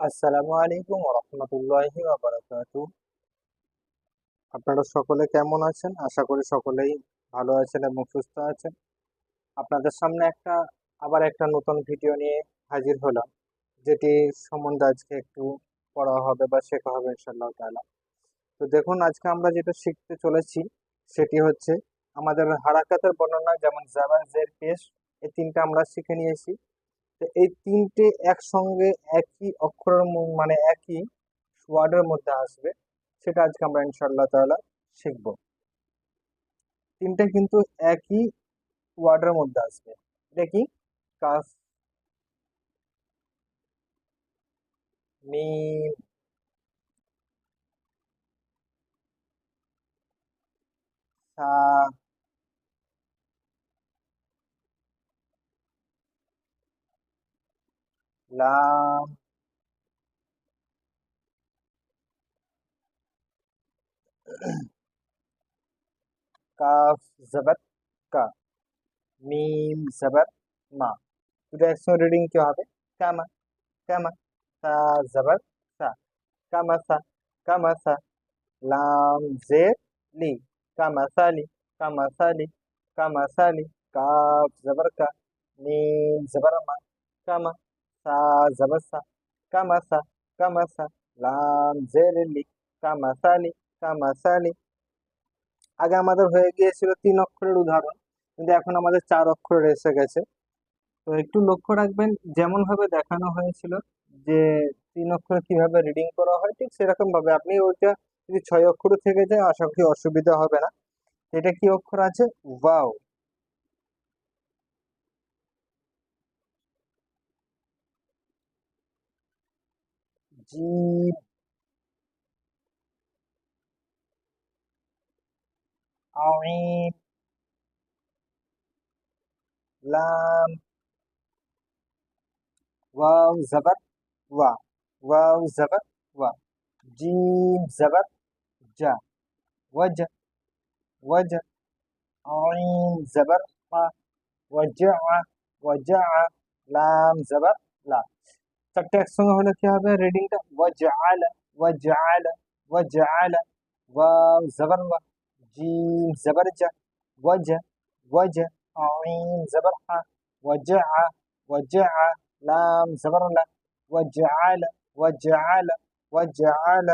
আসসালামু আলাইকুম রহমতুল্লাহি আপনারা সকলে কেমন আছেন? আশা করি সকলেই ভালো আছেন এবং সুস্থ আছেন। আপনাদের সামনে একটা, আবার একটা নতুন ভিডিও নিয়ে হাজির হলাম, যেটি সম্বন্ধে আজকে একটু পড়া হবে বা শেখা হবে ইনশাআল্লাহ তাআলা। তো দেখুন, আজকে আমরা যেটা শিখতে চলেছি, সেটি হচ্ছে আমাদের হারাকাতের বর্ণনা, যেমন জাবার জের পেশ, এই তিনটা আমরা শিখে নিয়েছি। তো এই তিনটে একসঙ্গে একই অক্ষরের মানে একই ওয়ার্ডের মধ্যে আসবে, সেটা আজকে আমরা ইনশাআল্লাহ তাআলা শিখব। তিনটে কিন্তু একই ওয়ার্ডের মধ্যে আসবে। এটা কি? কাফ, মিম, সা লাম কাফ জবর কা মিম জবর মা দুটো একসঙ্গে রিডিং কি হবে কামা কামা সা জবর সা কামা সা কামা সা লাম জের লি কামা সালি কামা সালি কামা সালি কাফ জবর কা মিম জবর মা কামা সা জবর সা কামা সা কামা সা লাম জের লি কামা সালি কামা সালি আগে আমাদের হয়ে গিয়েছিল তিন অক্ষরের উদাহরণ, কিন্তু এখন আমাদের চার অক্ষরের এসে গেছে। তো একটু লক্ষ্য রাখবেন যেমন ভাবে দেখানো হয়েছিল যে তিন অক্ষর কীভাবে রিডিং করা হয়, ঠিক সেরকম ভাবে আপনি ওইটা যদি ছয় অক্ষর থেকে যায়, আশা করি অসুবিধা হবে না। এটা কি অক্ষর আছে? ওয়াও الرجيم عين لام واو زبر وا واو زبر وا جيم زبر جا وجه وجه عين زبر وجع وجع لام زبر لا. চারটে একসঙ্গে হলে কি হবে? রিডিংটা ওয়াজআল ওয়াজআল ওয়াজআল ওয়াও জবর ওয়া জিম জবর জা ওয়াজ ওয়াজ আইন জবর হা ওয়াজআ ওয়াজআ লাম জবর লা ওয়াজআল ওয়াজআল ওয়াজআল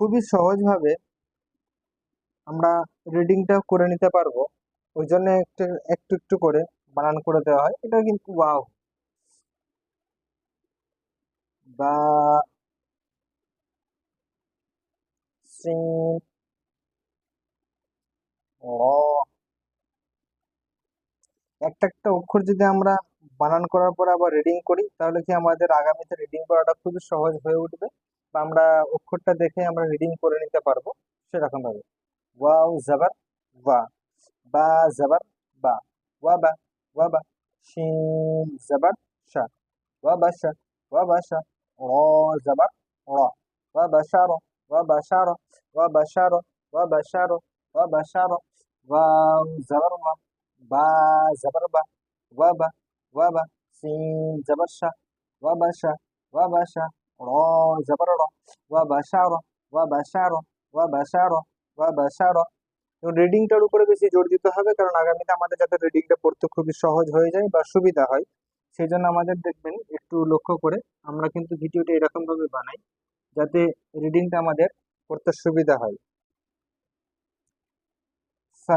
খুবই সহজভাবে আমরা রিডিংটা করে নিতে পারব। ওই জন্য একটু একটু একটু করে বানান করে দেওয়া হয়। এটা কিন্তু ওয়াও বা সিন র একটা একটা অক্ষর যদি আমরা বানান করার পর আবার রিডিং করি, তাহলে কি আমাদের আগামীতে রিডিং করাটা খুবই সহজ হয়ে উঠবে? বা আমরা অক্ষরটা দেখে আমরা রিডিং করে নিতে পারব সেরকম ভাবে ওয়াও, জাবার ওয়া বা, জাবার, বা। ওয়া বা। ওয়া, বা। শিন, জাবার, শা। ওয়া, বা, শা। ওয়া, বা, শা। রিডিংটার উপরে বেশি জোর দিতে হবে, কারণ আগামীতে আমাদের যাতে রিডিংটা পড়তে খুবই সহজ হয়ে যায় বা সুবিধা হয়। সেই জন্য আমাদের দেখবেন একটু লক্ষ্য করে আমরা কিন্তু ভিডিওটা এরকমভাবে বানাই যাতে রিডিংটা আমাদের করতে সুবিধা হয়। সা,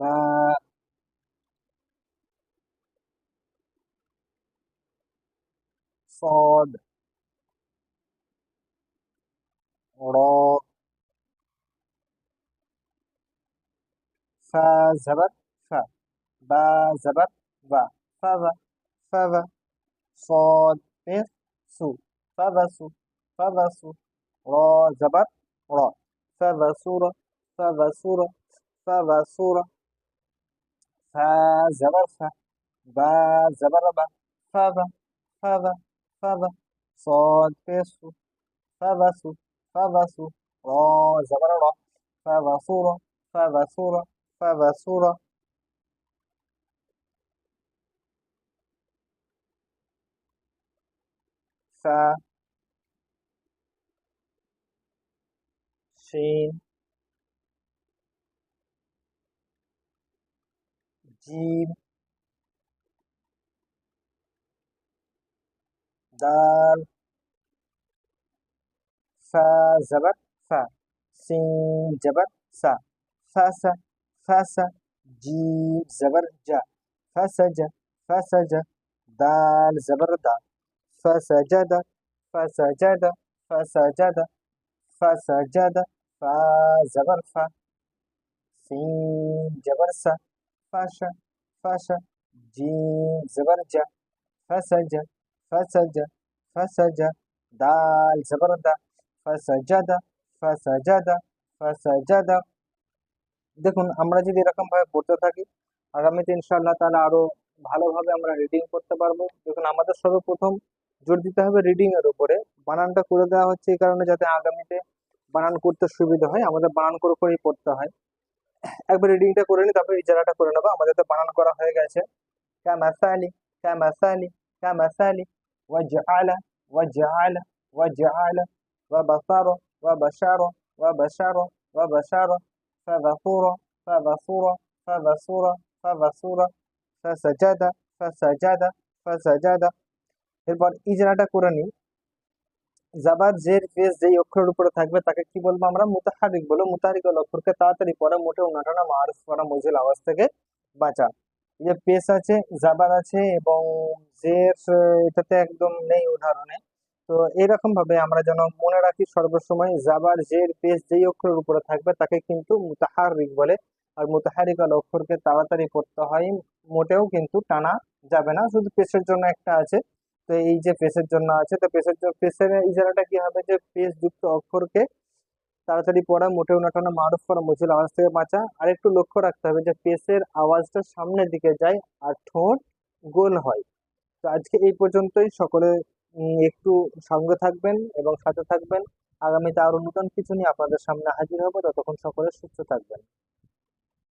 বা, সদ, র, সা با زبر و فو فو صاد بير سو فبسو فبسو را زبر را فبسورة فبسورة فبسورة فا زبر فا با زبر با فبا فبا فبا صاد بيسو فبسو فبسو را زبر را فبصورة فبصورة فبصورة ফা শিন জিম দাল ফা জবর ফা সিন জবর সা ফাসা ফাসা জিম জবর জা ফাসাজা ফাসাজা দাল জবর দা ফাসাজাদা ফাসাজাদা ফাসাজাদা ফাসাজাদা ফা জবর ফা সিন জবর সা ফাশা ফাশা জিম জবর জা ফাসাজা ফাসাজা ফাসাজা দাল জবর দা ফাসাজাদা ফাসাজাদা ফাসাজাদা দেখুন, আমরা যদি এরকম ভাবে পড়তে থাকি, আগামীতে ইনশাআল্লাহ তাহলে আরও ভালোভাবে আমরা রিডিং করতে পারব। দেখুন, আমাদের সর্বপ্রথম জোর দিতে হবে রিডিং এর উপরে বানানটা করে দেওয়া হচ্ছে এই কারণে যাতে আগামীতে বানান করতে সুবিধা হয় আমাদের বানান করে করেই পড়তে হয় একবার রিডিংটা করে নিই তারপর ইজারাটা করে নেবো আমাদের তো বানান করা হয়ে গেছে কামাসালি কামাসালি কামাসালি ওয়াজআলা ওয়াজআলা ওয়াজআলা وبصر وبشر وبشر وبشر فبصور فبصور فبصور فبصور فسجد فسجد فسجد এরপর ইজরাটা করে নিই। জাবাদ জের পেস যেই অক্ষরের উপরে থাকবে, তাকে কি বলব আমরা? মুতাহারিক বলো। মুতাহারিক অক্ষরকে তাড়াতাড়ি পড়া মোটেও নাটানা মারুফ করা মজিল আওয়াজ থেকে বাঁচা। যে পেস আছে জাবাদ আছে, এবং জের, এটাতে একদম নেই উদাহরণে। তো এরকম ভাবে আমরা যেন মনে রাখি সর্বসময় জাবার জের, পেস, যেই অক্ষরের উপরে থাকবে, তাকে কিন্তু মুতাহারিক বলে। আর মুতাহারিক অক্ষরকে তাড়াতাড়ি পড়তে হয়, মোটেও কিন্তু টানা যাবে না। শুধু পেসের জন্য একটা আছে। তো এই যে পেসের জন্য আছে, তো পেসের পেসের ইজারাটা কি হবে যে পেস যুক্ত অক্ষরকে তাড়াতাড়ি পড়া, মোটেও না টানা মারুফ করা মুজিল আওয়াজ থেকে বাঁচা। আর একটু লক্ষ্য রাখতে হবে যে পেসের আওয়াজটা সামনের দিকে যায় আর ঠোঁট গোল হয়। তো আজকে এই পর্যন্তই। সকলে একটু সঙ্গে থাকবেন এবং সাথে থাকবেন। আগামীতে আরও নতুন কিছু নিয়ে আপনাদের সামনে হাজির হব। ততক্ষণ সকলে সুস্থ থাকবেন।